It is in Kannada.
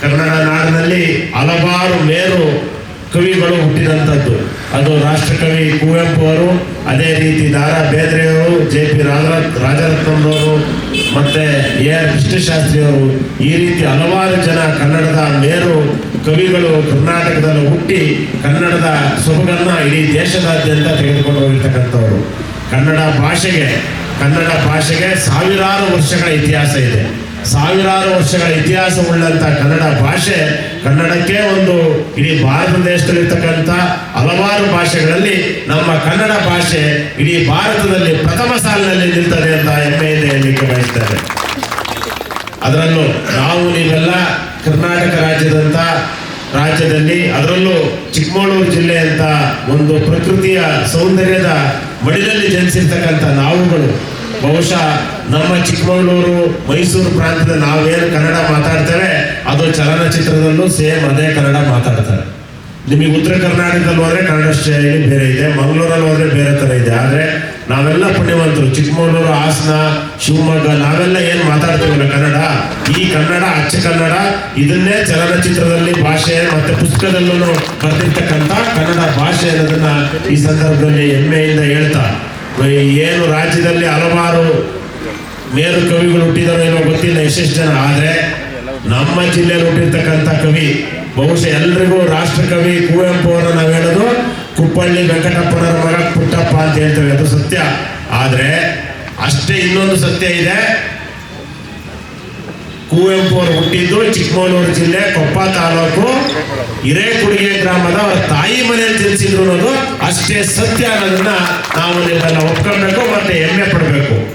ಕನ್ನಡ ನಾಡಿನಲ್ಲಿ ಹಲವಾರು ಮೇರು ಕವಿಗಳು ಹುಟ್ಟಿದಂಥದ್ದು. ಅದು ರಾಷ್ಟ್ರಕವಿ ಕುವೆಂಪು ಅವರು, ಅದೇ ರೀತಿ ದಾರಾ ಬೇದ್ರೆಯವರು ಜೆ ಪಿ ರಾಜರತ್ನಂರವರು ಮತ್ತೆ ಎ ಆರ್ ಕೃಷ್ಣಶಾಸ್ತ್ರಿಯವರು ಈ ರೀತಿ ಹಲವಾರು ಜನ ಕನ್ನಡದ ಮೇರು ಕವಿಗಳು ಕರ್ನಾಟಕದಲ್ಲಿ ಹುಟ್ಟಿ ಕನ್ನಡದ ಸೊಬಗನ್ನ ಇಡೀ ದೇಶದಾದ್ಯಂತ ತೆಗೆದುಕೊಂಡು ಹೋಗಿರ್ತಕ್ಕಂಥವ್ರು. ಕನ್ನಡ ಭಾಷೆಗೆ ಕನ್ನಡ ಭಾಷೆಗೆ ಸಾವಿರಾರು ವರ್ಷಗಳ ಇತಿಹಾಸ ಇದೆ. ಸಾವಿರಾರು ವರ್ಷಗಳ ಇತಿಹಾಸ ಉಳ್ಳಂತ ಕನ್ನಡ ಭಾಷೆ ಕನ್ನಡಕ್ಕೆ ಒಂದು ಇಡೀ ಭಾರತ ದೇಶದಲ್ಲಿರ್ತಕ್ಕಂಥ ಹಲವಾರು ಭಾಷೆಗಳಲ್ಲಿ ನಮ್ಮ ಕನ್ನಡ ಭಾಷೆ ಇಡೀ ಭಾರತದಲ್ಲಿ ಪ್ರಥಮ ಸಾಲಿನಲ್ಲಿ ನಿಲ್ತದೆ ಅಂತ ಹೆಮ್ಮೆಯಿಂದ ಹೇಳಲಿಕ್ಕೆ ಬಯಸ್ತಾರೆ ಅದರಲ್ಲೂ ನಾವು ನೀವೆಲ್ಲ ಕರ್ನಾಟಕ ರಾಜ್ಯದಂತ ರಾಜ್ಯದಲ್ಲಿ ಅದರಲ್ಲೂ ಚಿಕ್ಕಮಗಳೂರು ಜಿಲ್ಲೆ ಅಂತ ಒಂದು ಪ್ರಕೃತಿಯ ಸೌಂದರ್ಯದ ಮಡಿಲಲ್ಲಿ ಜನಿಸಿರ್ತಕ್ಕಂಥ ನಾವುಗಳು ಬಹುಶಃ ನಮ್ಮ ಚಿಕ್ಕಮಗಳೂರು ಮೈಸೂರು ಪ್ರಾಂತ್ಯದ ನಾವೇನು ಕನ್ನಡ ಮಾತಾಡ್ತೇವೆ, ಅದು ಚಲನಚಿತ್ರದಲ್ಲೂ ಸೇಮ್ ಅದೇ ಕನ್ನಡ ಮಾತಾಡ್ತಾರೆ. ನಿಮಗೆ ಉತ್ತರ ಕರ್ನಾಟಕದಲ್ಲಿ ಹೋದ್ರೆ ಕನ್ನಡ ಶೈಲಿ ಬೇರೆ ಇದೆ, ಮಂಗಳೂರಲ್ಲಿ ಹೋದ್ರೆ ಬೇರೆ ತರ ಇದೆ. ಆದ್ರೆ ನಾವೆಲ್ಲ ಪುಣ್ಯವಂತರು, ಚಿಕ್ಕಮಗಳೂರು, ಹಾಸನ, ಶಿವಮೊಗ್ಗ, ನಾವೆಲ್ಲ ಏನ್ ಮಾತಾಡ್ತೇವಲ್ಲ ಕನ್ನಡ, ಈ ಕನ್ನಡ, ಅಚ್ಚ ಕನ್ನಡ, ಇದನ್ನೇ ಚಲನಚಿತ್ರದಲ್ಲಿ, ಭಾಷೆ ಮತ್ತೆ ಪುಸ್ತಕದಲ್ಲೂ ಬರ್ತಿರ್ತಕ್ಕಂಥ ಕನ್ನಡ ಭಾಷೆ ಅನ್ನೋದನ್ನ ಈ ಸಂದರ್ಭದಲ್ಲಿ ಹೆಮ್ಮೆಯಿಂದ ಹೇಳ್ತಾ ಏನು ರಾಜ್ಯದಲ್ಲಿ ಹಲವಾರು ಮೇರು ಕವಿಗಳು ಹುಟ್ಟಿದಾರೋ ಏನೋ ಗೊತ್ತಿಲ್ಲ ಎಷ್ಟೆಷ್ಟು ಜನ, ಆದರೆ ನಮ್ಮ ಜಿಲ್ಲೆಯಲ್ಲಿ ಹುಟ್ಟಿರ್ತಕ್ಕಂಥ ಕವಿ, ಬಹುಶಃ ಎಲ್ರಿಗೂ ರಾಷ್ಟ್ರಕವಿ ಕುವೆಂಪು ಅವರ ನಾವು ಹೇಳೋದು, ಕುಪ್ಪಳ್ಳಿ ವೆಂಕಟಪ್ಪನವರ ಮಗ ಪುಟ್ಟಪ್ಪ ಅಂತ ಹೇಳ್ತೇವೆ, ಅದು ಸತ್ಯ. ಆದರೆ ಅಷ್ಟೇ ಇನ್ನೊಂದು ಸತ್ಯ ಇದೆ. ಕುವೆಂಪು ಅವರು ಹುಟ್ಟಿದ್ದು ಚಿಕ್ಕಮಗಳೂರು ಜಿಲ್ಲೆ, ಕೊಪ್ಪ ತಾಲೂಕು, ಹಿರೇಕುಡಿಗೆ ಗ್ರಾಮದ ಅವರ ತಾಯಿ ಮನೆಯಲ್ಲಿ ತಿಳಿಸಿದ್ರು ಅನ್ನೋದು ಅಷ್ಟೇ ಸತ್ಯ ಅನ್ನೋದನ್ನ ನಾವು ನೀವೆಲ್ಲ ಒಪ್ಕೊಳ್ಬೇಕು ಮತ್ತೆ ಪಡಬೇಕು